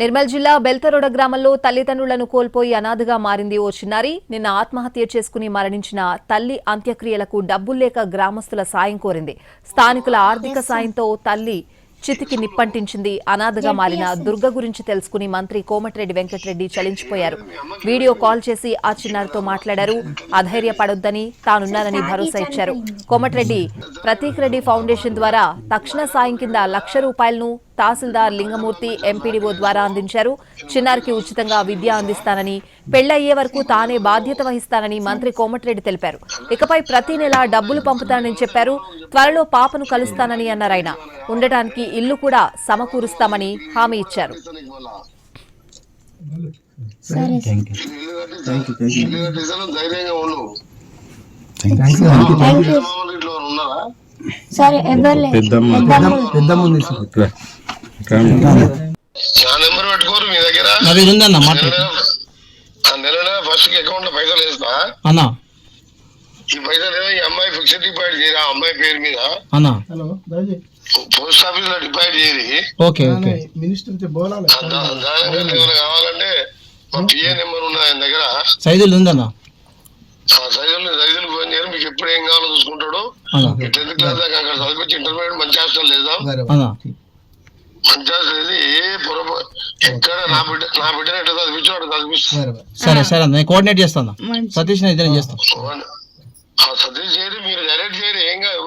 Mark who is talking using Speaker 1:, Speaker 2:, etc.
Speaker 1: నిర్మల్ జిల్లా బెల్తరోడ గ్రామంలో తల్లిదండ్రులను కోల్పోయి అనాథగా మారింది ఓ చిన్నారి. నిన్న ఆత్మహత్య చేసుకుని మరణించిన తల్లి అంత్యక్రియలకు డబ్బులు లేక గ్రామస్తుల సాయం కోరింది. స్థానికుల ఆర్థిక సాయంతో తల్లి చితికి నిప్పంటించింది. అనాథగా మారిన దుర్గ గురించి తెలుసుకుని మంత్రి కోమటిరెడ్డి వెంకటరెడ్డి చలించిపోయారు. వీడియో కాల్ చేసి ఆ చిన్నారితో మాట్లాడారు. అధైర్యపడొద్దని తానున్నానని భరోసా ఇచ్చారు. కోమటిరెడ్డి ప్రతీక్ రెడ్డి ఫౌండేషన్ ద్వారా తక్షణ సాయం కింద లక్ష రూపాయలను తహసీల్దార్ లింగమూర్తి ఎంపీడీఓ ద్వారా అందించారు. చిన్నారికి ఉచితంగా విద్య అందిస్తానని పెళ్ళయ్యే వరకు తానే బాధ్యత వహిస్తానని మంత్రి కోమటిరెడ్డి తెలిపారు. ఇకపై ప్రతి నెల డబ్బులు పంపుతానని చెప్పారు. త్వరలో పాపను కలుస్తానని అన్నారు ఆయన. ఉండటానికి ఇల్లు కూడా సమకూరుస్తామని హామీ ఇచ్చారు.
Speaker 2: సరే.
Speaker 3: ఎవరు ఉన్నారా?
Speaker 2: సరే ఎవరు లేదు
Speaker 4: పెద్దమ్మ.
Speaker 2: పెద్దమ్మ.
Speaker 3: నా నెంబర్ పెట్టుకోరు మీ దగ్గర?
Speaker 5: ఉందన్న
Speaker 3: నెల నెల ఫస్ట్కి అకౌంట్లో పైసలు వేస్తా.
Speaker 5: అన్న.
Speaker 3: ఈ పైసలు ఈ అమ్మాయి ఫిక్స్డ్ డిపాజిట్ చేయరు అమ్మాయి పేరు మీద?
Speaker 5: అన్న.
Speaker 3: పోస్ట్ ఆఫీస్లో డిపాజిట్ చేయరు.
Speaker 5: ఓకే
Speaker 6: మినిస్టర్
Speaker 3: కావాలంటే మా పిఏ నెంబర్ ఉన్నది ఆయన దగ్గర.
Speaker 5: సైజులు ఉందన్న.
Speaker 3: సైజులు సైజులు ఫోన్ చేయరు మీకు ఎప్పుడు ఏం కావాలో చూసుకుంటాడు.
Speaker 5: అన్న.
Speaker 3: టెన్త్ క్లాస్ దాకా అక్కడ చదివించి ఇంటర్మీడియట్ మంచి హాస్టల్ లేదా. ఏ పొరపా ఎక్కడ నా బిడ్డ నా బిడ్డని ఎట్లా చదివించాడు చదివిస్తాను
Speaker 5: సరే సరే. అన్న నేను కోఆర్డినేట్ చేస్తాను సతీష్ నేను ఇద్దరం చేస్తాం
Speaker 3: ఆ సతీష్ చేయరు మీరు డైరెక్ట్ చేయరు ఏం కాదు